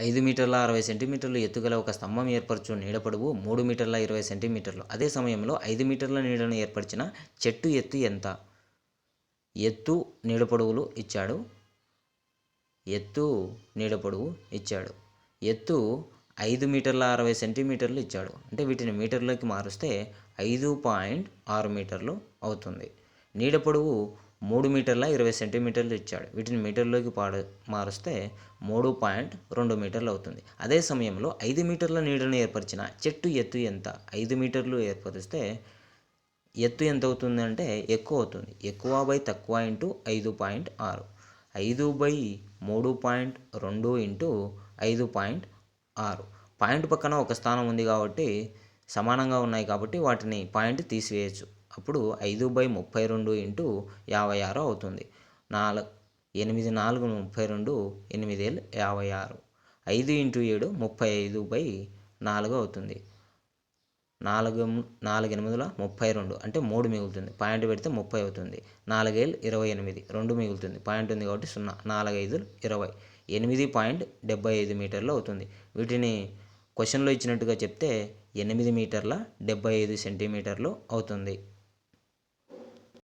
ఐదు మీటర్ల అరవై సెంటీమీటర్లు ఎత్తుగల ఒక స్తంభం ఏర్పరచు నీడ పొడవు మూడు మీటర్ల ఇరవై సెంటీమీటర్లు. అదే సమయంలో ఐదు మీటర్ల నీడను ఏర్పరిచిన చెట్టు ఎత్తు ఎంత? ఎత్తు నీడ పొడవులు ఇచ్చాడు. ఎత్తు నీడ పొడవు ఇచ్చాడు. ఎత్తు ఐదు మీటర్ల అరవై సెంటీమీటర్లు ఇచ్చాడు. అంటే వీటిని మీటర్లోకి మారుస్తే ఐదు పాయింట్ ఆరు మీటర్లు అవుతుంది. నీడ పొడవు మూడు మీటర్ల ఇరవై సెంటీమీటర్లు ఇచ్చాడు. వీటిని మీటర్లోకి పాడు మారుస్తే మూడు పాయింట్ రెండు మీటర్లు అవుతుంది. అదే సమయంలో ఐదు మీటర్ల నీడను ఏర్పరిచిన చెట్టు ఎత్తు ఎంత? ఐదు మీటర్లు ఏర్పరిస్తే ఎత్తు ఎంత అవుతుంది అంటే ఎక్కువ అవుతుంది. ఎక్కువ బై తక్కువ ఇంటూ ఐదు పాయింట్ ఆరు. ఐదు బై మూడు పాయింట్ రెండు ఇంటూ ఐదు పాయింట్ ఆరు. పాయింట్ పక్కన ఒక స్థానం ఉంది కాబట్టి సమానంగా ఉన్నాయి కాబట్టి వాటిని పాయింట్ తీసివేయచ్చు. అప్పుడు ఐదు బై ముప్పై రెండు ఇంటూ యాభై ఆరు అవుతుంది. నాలుగు ఎనిమిది నాలుగు ముప్పై రెండు ఎనిమిది ఏళ్ళు యాభై ఆరు. ఐదు ఇంటూ ఏడు ముప్పై ఐదు బై నాలుగు అవుతుంది. నాలుగు నాలుగు ఎనిమిదిల ముప్పై రెండు అంటే మూడు మిగులుతుంది. పాయింట్ పెడితే ముప్పై అవుతుంది. నాలుగేళ్ళు ఇరవై ఎనిమిది రెండు మిగులుతుంది. పాయింట్ ఉంది కాబట్టి సున్నా నాలుగు ఐదు ఇరవై. ఎనిమిది పాయింట్ డెబ్బై ఐదు మీటర్లు అవుతుంది. వీటిని క్వశ్చన్లో ఇచ్చినట్టుగా చెప్తే ఎనిమిది మీటర్ల డెబ్బై ఐదు సెంటీమీటర్లు అవుతుంది.